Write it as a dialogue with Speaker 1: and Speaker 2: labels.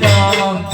Speaker 1: જા